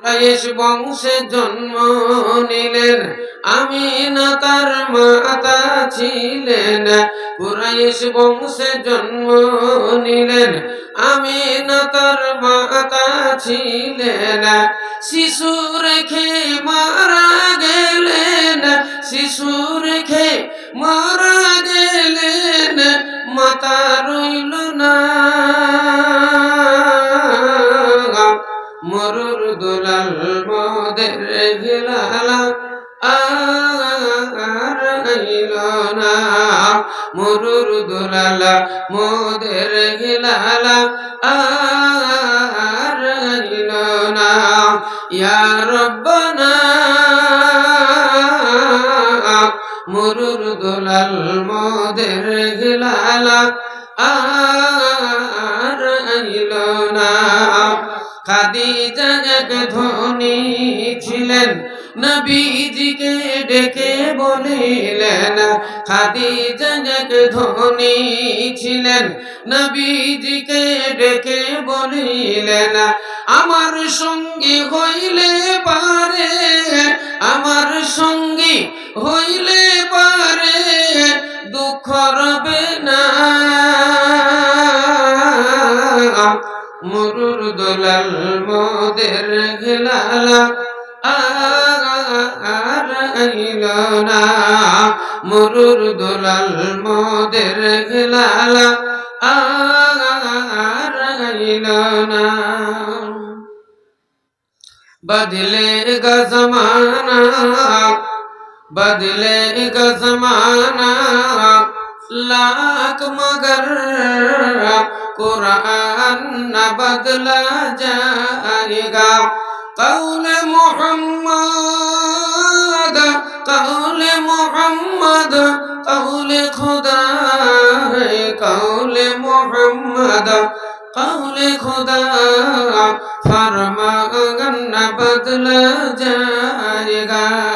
কুরাইশ বংশে জন্ম নিলেন। আমি না তার মাতা ছিলেন। কুরাইশ বংশে জন্ম নিলেন। আমি না তার মাতা ছিলেন। শিশু রেখে মারা গেলেন। শিশু রেখে মারা গেলেন। মাতা রইল না। মরুর দুলাল মোদের গিলালা আর আইল না। মরুর দুলালা মোদের গিলালা আর আইল না। ইয়া রব্বানা। মরুর দুলাল মোদের গিলালা আর আইল না। খাদিজা এক ধনী ছিলেন। নবীজিকে ডেকে বলিলেন, খাদিজা এক ধনী ছিলেন। নবীজিকে ডেকে বলিলেন, আমার সঙ্গী হইলে পারে, আমার সঙ্গী হইলে পারে, দুঃখ রবে না। মরুর দোলাল মোদের গেলালা আর আইল না মরুর দোলাল মোদের গেলালা আর আইল না बदलेगा जमाना बदलेगा जमाना लाख मगर قرآن نہ بدلا جائے گا قول محمد قول محمد قول خدا ہے قول محمد قول خدا فرمان نہ بدلا جائے گا